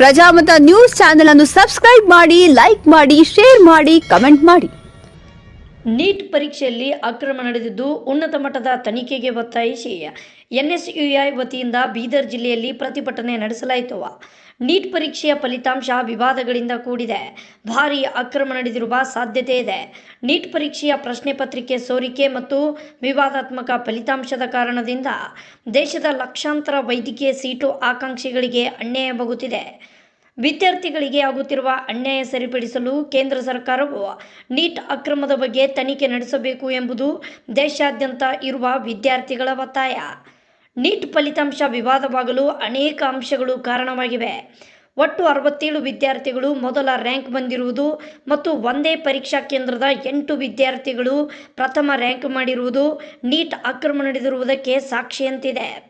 Prajamata news channel ಅನ್ನು subscribe ಮಾಡಿ, like ಮಾಡಿ, ಶೇರ್ ಮಾಡಿ, ಕಮೆಂಟ್ ಮಾಡಿ. ನೀಟ್ ಪರೀಕ್ಷೆಯಲ್ಲಿ ಅಕ್ರಮ ನಡೆದಿದ್ದು ಉನ್ನತ ಮಟ್ಟದ ತನಿಖೆಗೆ ಒತ್ತಾಯಿಸಿ. ಎನ್ಎಸ್ಯುಐ ವತಿಯಿಂದ ಬೀದರ್ ಜಿಲ್ಲೆಯಲ್ಲಿ ಪ್ರತಿಭಟನೆ ನಡೆಸಲಾಯಿತು. ನೀಟ್ ಪರೀಕ್ಷೆಯ ಫಲಿತಾಂಶ ವಿವಾದಗಳಿಂದ ಕೂಡಿದೆ. ಭಾರಿ ಅಕ್ರಮ ನಡೆದಿರುವ ಸಾಧ್ಯತೆ ಇದೆ. ನೀಟ್ ಪರೀಕ್ಷೆಯ ಪ್ರಶ್ನೆ ಪತ್ರಿಕೆ ಸೋರಿಕೆ ಮತ್ತು ವಿವಾದಾತ್ಮಕ ಫಲಿತಾಂಶದ ಕಾರಣದಿಂದ ದೇಶದ ಲಕ್ಷಾಂತರ ವೈದ್ಯಕೀಯ ಸೀಟು ಆಕಾಂಕ್ಷಿಗಳಿಗೆ ಅನ್ಯಾಯವಾಗುತ್ತಿದೆ ವಿದ್ಯಾರ್ಥಿಗಳಿಗೆ ಆಗುತ್ತಿರುವ ಅನ್ಯಾಯ ಸರಿಪಡಿಸಲು ಕೇಂದ್ರ ಸರ್ಕಾರವು ನೀಟ್ ಅಕ್ರಮದ ಬಗ್ಗೆ ತನಿಖೆ ನಡೆಸಬೇಕು ಎಂಬುದು ದೇಶಾದ್ಯಂತ ಇರುವ ವಿದ್ಯಾರ್ಥಿಗಳ ಒತ್ತಾಯ. ನೀಟ್ ಫಲಿತಾಂಶ ವಿವಾದವಾಗಲು ಅನೇಕ ಅಂಶಗಳು ಕಾರಣವಾಗಿವೆ. ಒಟ್ಟು ಅರವತ್ತೇಳು ವಿದ್ಯಾರ್ಥಿಗಳು ಮೊದಲ ರ್ಯಾಂಕ್ ಬಂದಿರುವುದು ಮತ್ತು ಒಂದೇ ಪರೀಕ್ಷಾ ಕೇಂದ್ರದ ಎಂಟು ವಿದ್ಯಾರ್ಥಿಗಳು ಪ್ರಥಮ ರ್ಯಾಂಕ್ ಮಾಡಿರುವುದು ನೀಟ್ ಅಕ್ರಮ ನಡೆದಿರುವುದಕ್ಕೆ ಸಾಕ್ಷಿಯಂತಿದೆ.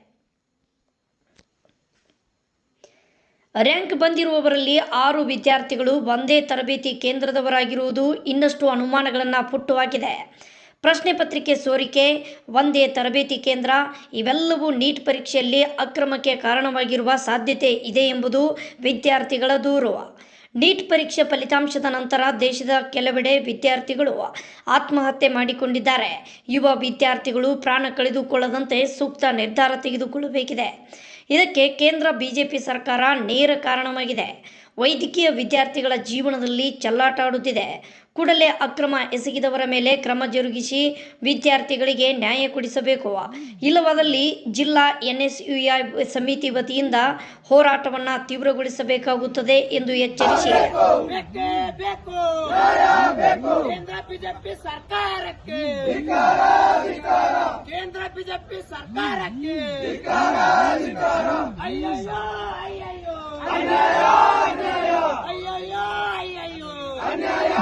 ರ್ಯಾಂಕ್ ಬಂದಿರುವವರಲ್ಲಿ ಆರು ವಿದ್ಯಾರ್ಥಿಗಳು ಒಂದೇ ತರಬೇತಿ ಕೇಂದ್ರದವರಾಗಿರುವುದು ಇನ್ನಷ್ಟು ಅನುಮಾನಗಳನ್ನು ಹುಟ್ಟುಹಾಕಿದೆ ಪ್ರಶ್ನೆ ಪತ್ರಿಕೆ ಸೋರಿಕೆ, ಒಂದೇ ತರಬೇತಿ ಕೇಂದ್ರ, ಇವೆಲ್ಲವೂ ನೀಟ್ ಪರೀಕ್ಷೆಯಲ್ಲಿ ಅಕ್ರಮಕ್ಕೆ ಕಾರಣವಾಗಿರುವ ಸಾಧ್ಯತೆ ಇದೆ ಎಂಬುದು ವಿದ್ಯಾರ್ಥಿಗಳ ದೂರು. ನೀಟ್ ಪರೀಕ್ಷೆ ಫಲಿತಾಂಶದ ನಂತರ ದೇಶದ ಕೆಲವೆಡೆ ವಿದ್ಯಾರ್ಥಿಗಳು ಆತ್ಮಹತ್ಯೆ ಮಾಡಿಕೊಂಡಿದ್ದಾರೆ. ಯುವ ವಿದ್ಯಾರ್ಥಿಗಳು ಪ್ರಾಣ ಕಳೆದುಕೊಳ್ಳದಂತೆ ಸೂಕ್ತ ನಿರ್ಧಾರ ತೆಗೆದುಕೊಳ್ಳಬೇಕಿದೆ. ಇದಕ್ಕೆ ಕೇಂದ್ರ ಬಿಜೆಪಿ ಸರ್ಕಾರ ನೇರ ಕಾರಣವಾಗಿದೆ. ವೈದ್ಯಕೀಯ ವಿದ್ಯಾರ್ಥಿಗಳ ಜೀವನದಲ್ಲಿ ಚಲ್ಲಾಟಾಡುತ್ತಿದೆ ಕೂಡಲೇ ಅಕ್ರಮ ಎಸಗಿದವರ ಮೇಲೆ ಕ್ರಮ ಜರುಗಿಸಿ ವಿದ್ಯಾರ್ಥಿಗಳಿಗೆ ನ್ಯಾಯ ಕೊಡಿಸಬೇಕು. ಇಲ್ಲವಾದಲ್ಲಿ ಜಿಲ್ಲಾ ಎನ್ಎಸ್ಯುಐ ಸಮಿತಿ ವತಿಯಿಂದ ಹೋರಾಟವನ್ನು ತೀವ್ರಗೊಳಿಸಬೇಕಾಗುತ್ತದೆ ಎಂದು ಎಚ್ಚರಿಸಿ. ಕೇಂದ್ರ ಬಿಜೆಪಿ ಸರ್ಕಾರಕ್ಕೆ ಕೇಂದ್ರ ಬಿಜೆಪಿ ಸರ್ಕಾರಕ್ಕೆ ಅಯ್ಯಯ್ಯೋ ಅಯ್ಯಯ್ಯೋ ಅಯ್ಯಯ್ಯೋ ಅಯ್ಯಯ್ಯೋ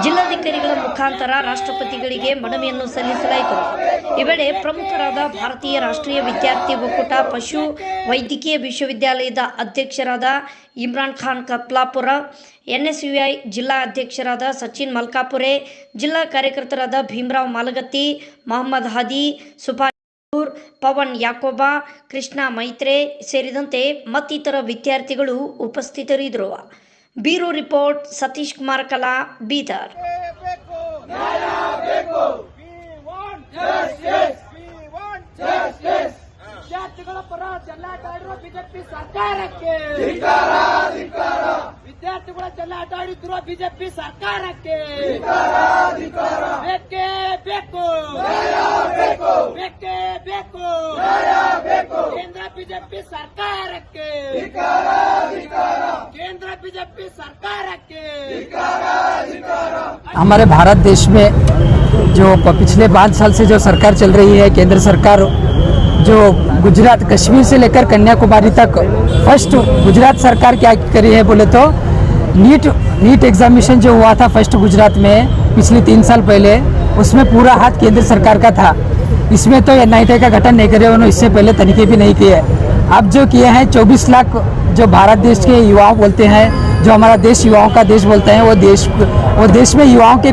ಜಿಲ್ಲಾಧಿಕಾರಿಗಳ ಮುಖಾಂತರ ರಾಷ್ಟ್ರಪತಿಗಳಿಗೆ ಮನವಿಯನ್ನು ಸಲ್ಲಿಸಲಾಯಿತು. ಈ ವೇಳೆ ಪ್ರಮುಖರಾದ ಭಾರತೀಯ ರಾಷ್ಟ್ರೀಯ ವಿದ್ಯಾರ್ಥಿ ಒಕ್ಕೂಟ ಪಶು ವೈದ್ಯಕೀಯ ವಿಶ್ವವಿದ್ಯಾಲಯದ ಅಧ್ಯಕ್ಷರಾದ ಇಮ್ರಾನ್ ಖಾನ್ ಕತ್ಲಾಪುರ ಎನ್ಎಸ್ಯುಐ ಜಿಲ್ಲಾ ಅಧ್ಯಕ್ಷರಾದ ಸಚಿನ್ ಮಲ್ಕಾಪುರೆ ಜಿಲ್ಲಾ ಕಾರ್ಯಕರ್ತರಾದ ಭೀಮರಾವ್ ಮಾಲಗತ್ತಿ ಮೊಹಮ್ಮದ್ ಹಾದಿ ಠಾಕೂರ್, ಪವನ್ ಯಾಕೋಬಾ ಕೃಷ್ಣ ಮೈತ್ರೆ ಸೇರಿದಂತೆ ಮತ್ತಿತರ ವಿದ್ಯಾರ್ಥಿಗಳು ಉಪಸ್ಥಿತರಿದ್ದರು ಬ್ಯೂರೋ ರಿಪೋರ್ಟ್ ಸತೀಶ್ ಕುಮಾರ್ ಕಲಾ ಬೀದರ್ ವಿದ್ಯಾರ್ಥಿಗಳ ಪರ ಬಿಜೆಪಿ ಸರ್ಕಾರಕ್ಕೆ ವಿದ್ಯಾರ್ಥಿಗಳ ಚೆಲ್ಲಾಟ ಆಡಿದ್ರು ಬಿಜೆಪಿ ಸರ್ಕಾರಕ್ಕೆ ಬೇಕೇ ಬೇಕು ಬೇಕೇ ಬೇಕು ಕೇಂದ್ರ ಬಿಜೆಪಿ ಸರ್ಕಾರಕ್ಕೆ ಕೇಂದ್ರ ಬಿಜೆಪಿ ಸರ್ಕಾರಕ್ಕೆ हमारे भारत देश में जो प- पिछले पाँच साल से जो सरकार चल रही है केंद्र सरकार जो गुजरात कश्मीर से लेकर कन्याकुमारी तक फर्स्ट गुजरात सरकार क्या करी है बोले तो नीट नीट एग्जामिनेशन जो हुआ था फ़र्स्ट गुजरात में, पिछले तीन साल पहले, उसमें पूरा हाथ केंद्र सरकार का था। इसमें तो एन का गठन नहीं करे, उन्होंने इससे पहले तनिखे भी नहीं किए। अब जो किए हैं 24 लाख जो भारत देश के युवा बोलते हैं, जो हमारा देश युवाओं का देश बोलते हैं, वो देश वो देश में युवाओं के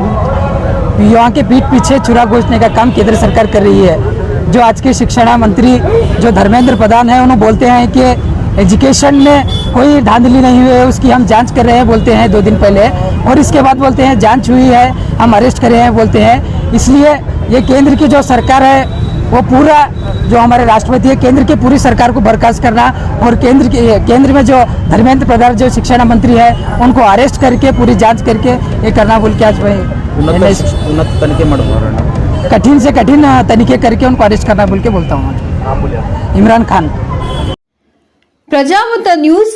युवाओं के पीठ पीछे छुरा घोषने का काम केंद्र सरकार कर रही है। जो आज के शिक्षण मंत्री, जो धर्मेंद्र प्रधान है, उन्होंने बोलते हैं कि एजुकेशन में कोई धांधली नहीं हुई है उसकी हम जाँच कर रहे हैं बोलते हैं दो दिन पहले। और इसके बाद बोलते हैं जाँच हुई है हम अरेस्ट करे हैं बोलते हैं। इसलिए ये केंद्र की जो सरकार है वो पूरा जो हमारे राष्ट्रपति है केंद्र की पूरी सरकार को बर्खास्त करना और केंद्र के केंद्र में जो धर्मेंद्र प्रधान जो शिक्षण मंत्री है उनको अरेस्ट करके पूरी जाँच करके ये करना बोल के आज भाई कठिन से कठिन तरीके करके उनको अरेस्ट करना बोल के बोलता हूँ। इमरान खान। प्रजावत न्यूज़